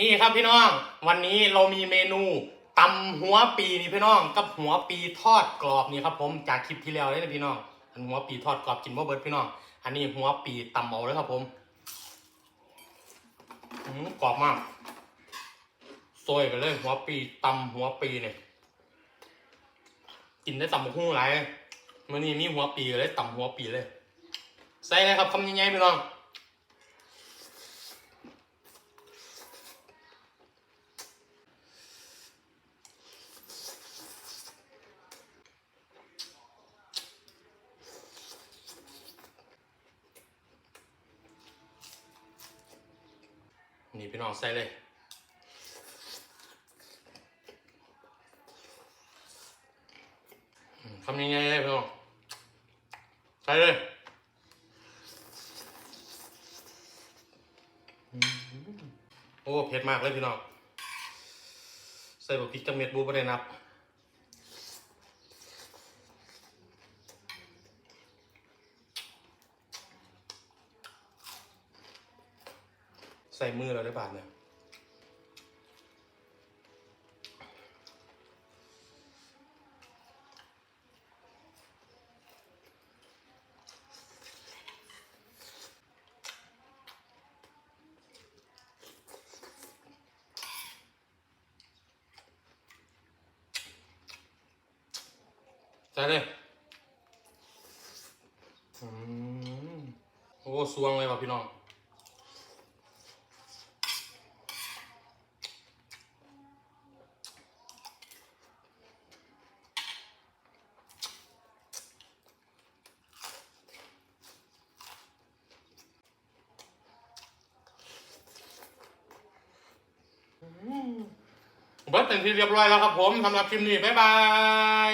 นี่ครับพี่น้อง วันนี้เรามีเมนูตำหัวปีนี่พี่น้องกับหัวปีทอดกรอบนี่ครับผมจากคลิปที่แล้วเลยนะพี่น้องอันหัวปีทอดกรอบกินบ่เบิร์ดพี่น้อง อันนี้หัวปีตำเอาเลยครับผมอืมกรอบมากซอยไปเลยหัวปีตำหัวปีเนี่ยกินได้ตำบักหุ่งหลายมื่อนี้มีหัวปีเลยตำหัวปีเลย ใส่เลยครับคำยังไงพี่น้อง นี่พี่น้องใส่เลยทำยังไงเลยพี่น้องใส่เลยโอ้เผ็ดมากเลยพี่น้อง ใส่บะพริกกับเม็ดบูไม่ได้นับ ใส่มือเราได้บาทเนี่ยใส่เลยอืมโอ้สวงเลยว่ะพี่น้อง เบิร์ตเป็นที่เรียบร้อยแล้วครับผมสำหรับคลิปนี้บ๊ายบาย